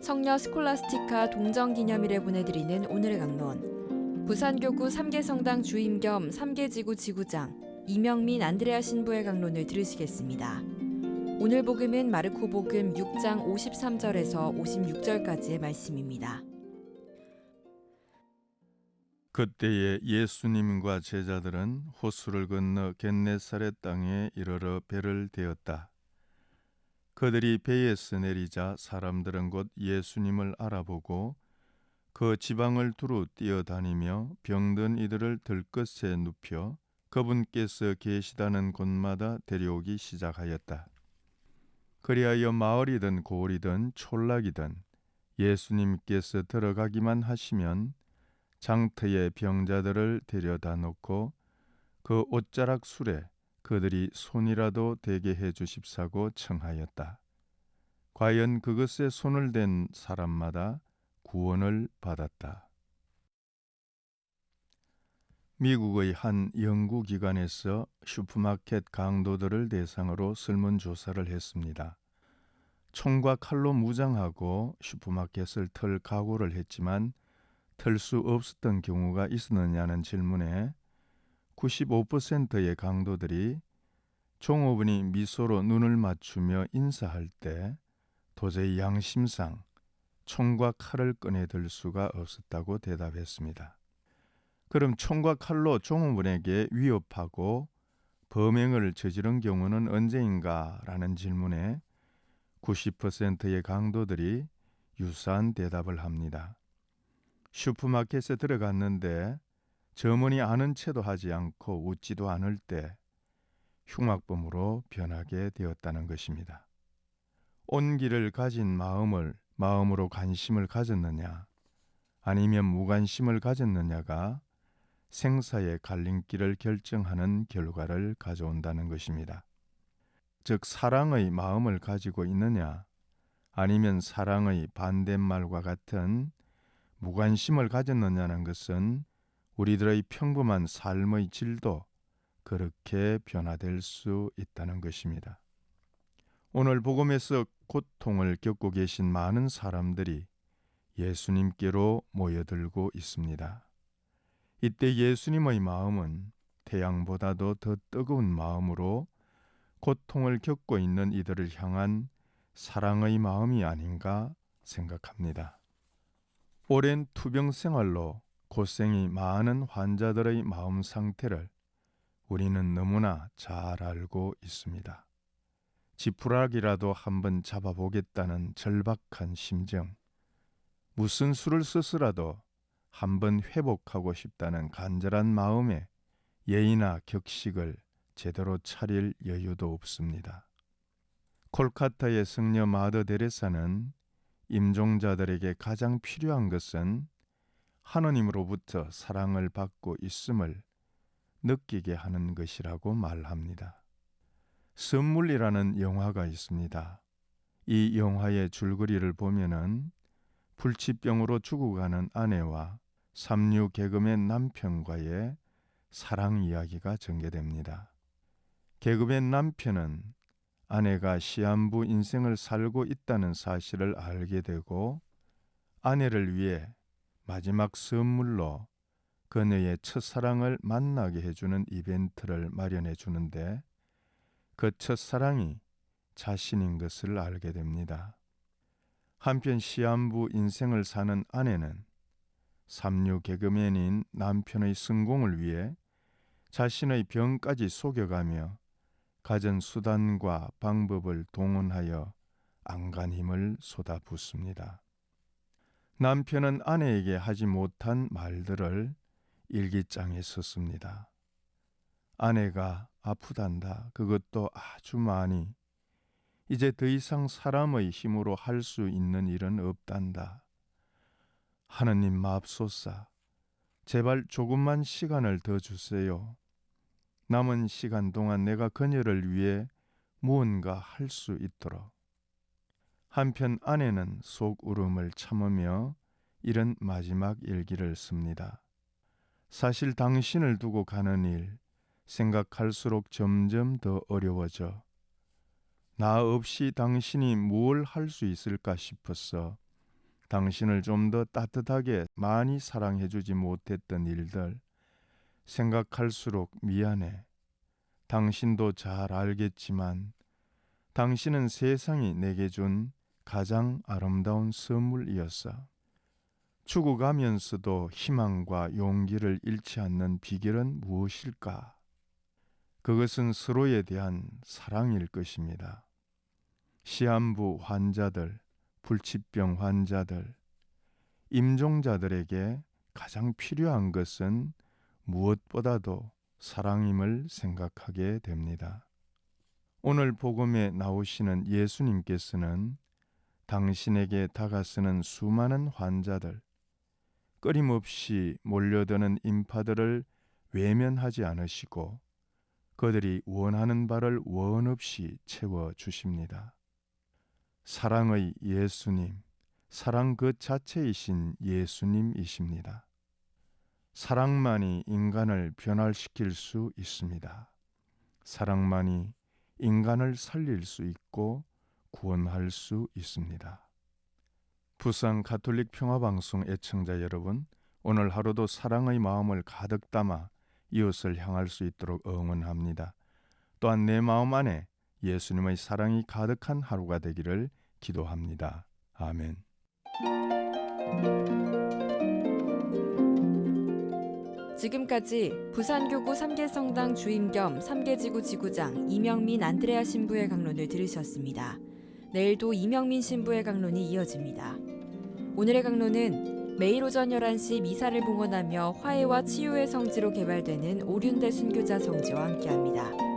성녀 스콜라스티카 동정기념일에 보내드리는 오늘의 강론 부산교구 삼계성당 주임 겸 삼계지구 지구장 이명민 안드레아 신부의 강론을 들으시겠습니다. 오늘 복음은 마르코 복음 6장 53절에서 56절까지의 말씀입니다. 그때에 예수님과 제자들은 호수를 건너 겟네사렛 땅에 이르러 배를 대었다. 그들이 배에서 내리자 사람들은 곧 예수님을 알아보고 그 지방을 두루 뛰어다니며 병든 이들을 들것에 눕혀 그분께서 계시다는 곳마다 데려오기 시작하였다. 그리하여 마을이든 고을이든 촌락이든 예수님께서 들어가기만 하시면 장터의 병자들을 데려다 놓고 그 옷자락 술에 그들이 손이라도 대게 해 주십사고 청하였다. 과연 그것에 손을 댄 사람마다 구원을 받았다. 미국의 한 연구기관에서 슈퍼마켓 강도들을 대상으로 설문조사를 했습니다. 총과 칼로 무장하고 슈퍼마켓을 털 각오를 했지만 털수 없었던 경우가 있었느냐는 질문에 95%의 강도들이 종업원이 미소로 눈을 맞추며 인사할 때 도저히 양심상 총과 칼을 꺼내 들 수가 없었다고 대답했습니다. 그럼 총과 칼로 종업원에게 위협하고 범행을 저지른 경우는 언제인가? 라는 질문에 90%의 강도들이 유사한 대답을 합니다. 슈퍼마켓에 들어갔는데 점원이 아는 채도 하지 않고 웃지도 않을 때 흉악범으로 변하게 되었다는 것입니다. 온기를 가진 마음을 마음으로 관심을 가졌느냐 아니면 무관심을 가졌느냐가 생사의 갈림길을 결정하는 결과를 가져온다는 것입니다. 즉 사랑의 마음을 가지고 있느냐 아니면 사랑의 반대말과 같은 무관심을 가졌느냐는 것은 우리들의 평범한 삶의 질도 그렇게 변화될 수 있다는 것입니다. 오늘 복음에서 고통을 겪고 계신 많은 사람들이 예수님께로 모여들고 있습니다. 이때 예수님의 마음은 태양보다도 더 뜨거운 마음으로 고통을 겪고 있는 이들을 향한 사랑의 마음이 아닌가 생각합니다. 오랜 투병 생활로 고생이 많은 환자들의 마음 상태를 우리는 너무나 잘 알고 있습니다. 지푸라기라도 한번 잡아보겠다는 절박한 심정, 무슨 수를 써서라도 한번 회복하고 싶다는 간절한 마음에 예의나 격식을 제대로 차릴 여유도 없습니다. 콜카타의 승려 마더 데레사는 임종자들에게 가장 필요한 것은 하느님으로부터 사랑을 받고 있음을 느끼게 하는 것이라고 말합니다. 선물이라는 영화가 있습니다. 이 영화의 줄거리를 보면은 불치병으로 죽어가는 아내와 삼류 계급의 남편과의 사랑 이야기가 전개됩니다. 계급의 남편은 아내가 시한부 인생을 살고 있다는 사실을 알게 되고 아내를 위해 마지막 선물로 그녀의 첫사랑을 만나게 해주는 이벤트를 마련해 주는데 그 첫사랑이 자신인 것을 알게 됩니다. 한편 시한부 인생을 사는 아내는 삼류 개그맨인 남편의 성공을 위해 자신의 병까지 속여가며 가진 수단과 방법을 동원하여 안간 힘을 쏟아붓습니다. 남편은 아내에게 하지 못한 말들을 일기장에 썼습니다. 아내가 아프단다. 그것도 아주 많이. 이제 더 이상 사람의 힘으로 할 수 있는 일은 없단다. 하느님 맙소사. 제발 조금만 시간을 더 주세요. 남은 시간 동안 내가 그녀를 위해 무언가 할 수 있도록. 한편 아내는 속 울음을 참으며 이런 마지막 일기를 씁니다. 사실 당신을 두고 가는 일 생각할수록 점점 더 어려워져 나 없이 당신이 무엇 할 수 있을까 싶어서 당신을 좀 더 따뜻하게 많이 사랑해 주지 못했던 일들 생각할수록 미안해. 당신도 잘 알겠지만 당신은 세상이 내게 준 가장 아름다운 선물이었어. 죽어가면서도 희망과 용기를 잃지 않는 비결은 무엇일까? 그것은 서로에 대한 사랑일 것입니다. 시한부 환자들, 불치병 환자들, 임종자들에게 가장 필요한 것은 무엇보다도 사랑임을 생각하게 됩니다. 오늘 복음에 나오시는 예수님께서는 당신에게 다가서는 수많은 환자들, 끊임없이 몰려드는 인파들을 외면하지 않으시고 그들이 원하는 바를 원 없이 채워 주십니다. 사랑의 예수님, 사랑 그 자체이신 예수님이십니다. 사랑만이 인간을 변화시킬 수 있습니다. 사랑만이 인간을 살릴 수 있고 구원할 수 있습니다. 부산 가톨릭 평화방송 애청자 여러분, 오늘 하루도 사랑의 마음을 가득 담아 이웃을 향할 수 있도록 응원합니다. 또한 내 마음 안에 예수님의 사랑이 가득한 하루가 되기를 기도합니다. 아멘. 지금까지 부산교구 삼계성당 주임 겸 삼계지구 지구장 이명민 안드레아 신부의 강론을 들으셨습니다. 내일도 이명민 신부의 강론이 이어집니다. 오늘의 강론은 매일 오전 11시 미사를 봉헌하며 화해와 치유의 성지로 개발되는 오륜대 순교자 성지와 함께합니다.